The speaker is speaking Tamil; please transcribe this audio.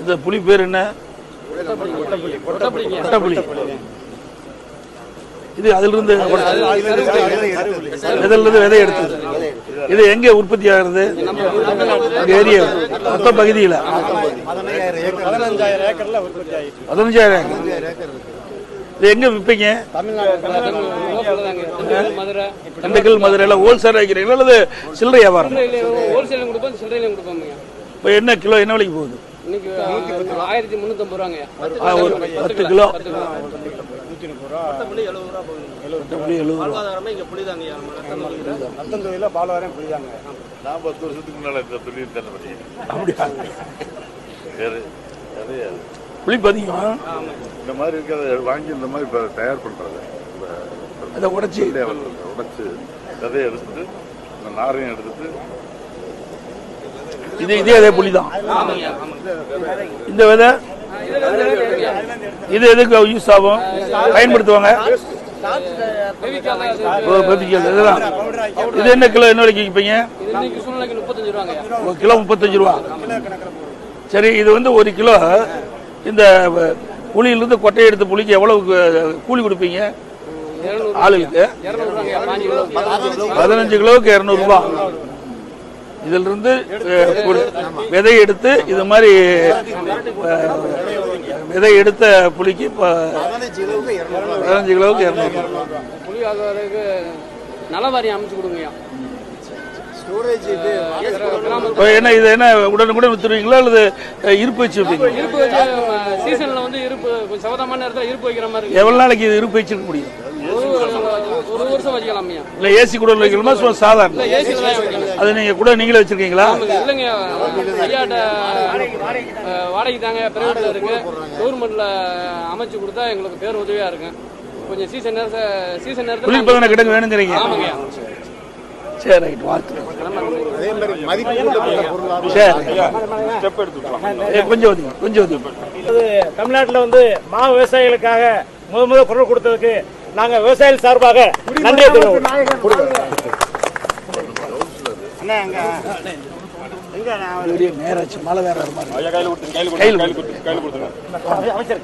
இந்த புலி பேர் என்ன கொட்டப்புலி இது அதிலிருந்து இதிலிருந்து விதை எடுத்தது இது எங்க உற்பத்தி ஆகுறது ஏரியா மொத்த பகுதியில் பதினஞ்சாயிரம் ஏக்கர். இது எங்க விற்பீங்க மதுரை திண்டுக்கல் மதுரையில ஹோல்சேல் வைக்கிறீங்களா அல்லது சில்லறை வியாபாரம் இப்போ என்ன கிலோ என்ன விலைக்கு போகுது இன்னைக்கு ஆயிரத்தி முந்நூற்றம்பது ரூபாங்க. பத்து கிலோ. நூத்தி முப்பது ரூபா. கொட்டப்புலி எழுபது ரூபா வாழ்வாதாரமே இங்க புளிதாங்க ரத்தம் தொழில பால் வரையும் புரியுதாங்க நான் பத்து வருஷத்துக்கு முன்னால இந்த தொழில் தானே பண்ணேன் அப்படியா? வேறு நிறைய புளி பதிகமா இந்த மாதிரி இருக்கிறத வாங்கி இந்த மாதிரி இப்போ தயார் பண்ணுறது அதை உடைச்சி உடைச்சு விதையை எடுத்துட்டு இந்த நாரையும் எடுத்துட்டு இது இதே அதே புளி தான் இந்த விதை இது எதுக்கு யூஸ் ஆகும்? பயன்படுத்துவாங்க. இதெல்லாம். இது என்ன கிலோ என்ன விலைக்கு விற்பீங்க? கிலோ முப்பத்தஞ்சு ரூபா. சரி இது வந்து ஒரு கிலோ இந்த புளியிலிருந்து கொட்டையை எடுத்த புளிக்கு எவ்வளவு கூலி கொடுப்பீங்க? ஆளுக்கு பதினஞ்சு கிலோவுக்கு இரநூறுபா இதுல இருந்து ஒரு விதை எடுத்து இது மாதிரி விதை எடுத்த புளிக்கு இப்போ பதினஞ்சு கிலோவுக்கு இரநூறு. புளி ஆகுறதுக்கு நலவாரியம் அமைச்சு கொடுங்கய்யா. என்ன இது என்ன உடனுக்குடன் வித்துருவீங்களா அல்லது இருப்பு வச்சு இருப்பு வச்சு சீசன்ல வந்து இருப்பு கொஞ்சம் சவதமான நேரத்தில் இருப்பு வைக்கிற மாதிரி எவ்வளவு நாளைக்கு இது இருப்பு வச்சிருக்க முடியும்? ஒரு ஒரு வருஷம் வச்சுக்கலாம் இல்ல ஏசி கூட வைக்கணுமா சும்மா சாதாரண? தான் வைக்கணும் அது நீங்க கூட நீங்களே வச்சிருக்கீங்களா? இல்லைங்க. ஐயாட்ட வாடகைக்கு தாங்க பிரைவேட்ல இருக்கு. கவர்மெண்ட்ல அமைச்சு கொடுத்தா எங்களுக்கு பேர் உதவியா இருக்கு கொஞ்சம் சீசன் நேரத்தை சீசன் நேரத்தில் குளிர்பதன கிடங்கு வேணுங்கிறீங்க? ஆமாங்கய்யா சரி ரைட் வாழ்த்து அதே மாதிரி மதிப்பு கூட்டப்பட்ட பொருளாக சரி கொஞ்சம் ஒதுங்க கொஞ்சம் ஒதுங்க. தமிழ்நாட்டில் வந்து மா விவசாயிகளுக்காக முத முத குரல் கொடுத்ததுக்கு நாங்க விவசாயிகள் சார்பாக நன்றி அண்ணா அங்க எங்க நான் பெரிய நேராச்சு மழை வேற மாதிரி. கையில் கொடுத்து கையில் கையில் கொடுத்து கையில் கொடுத்துருங்க அமைச்சர்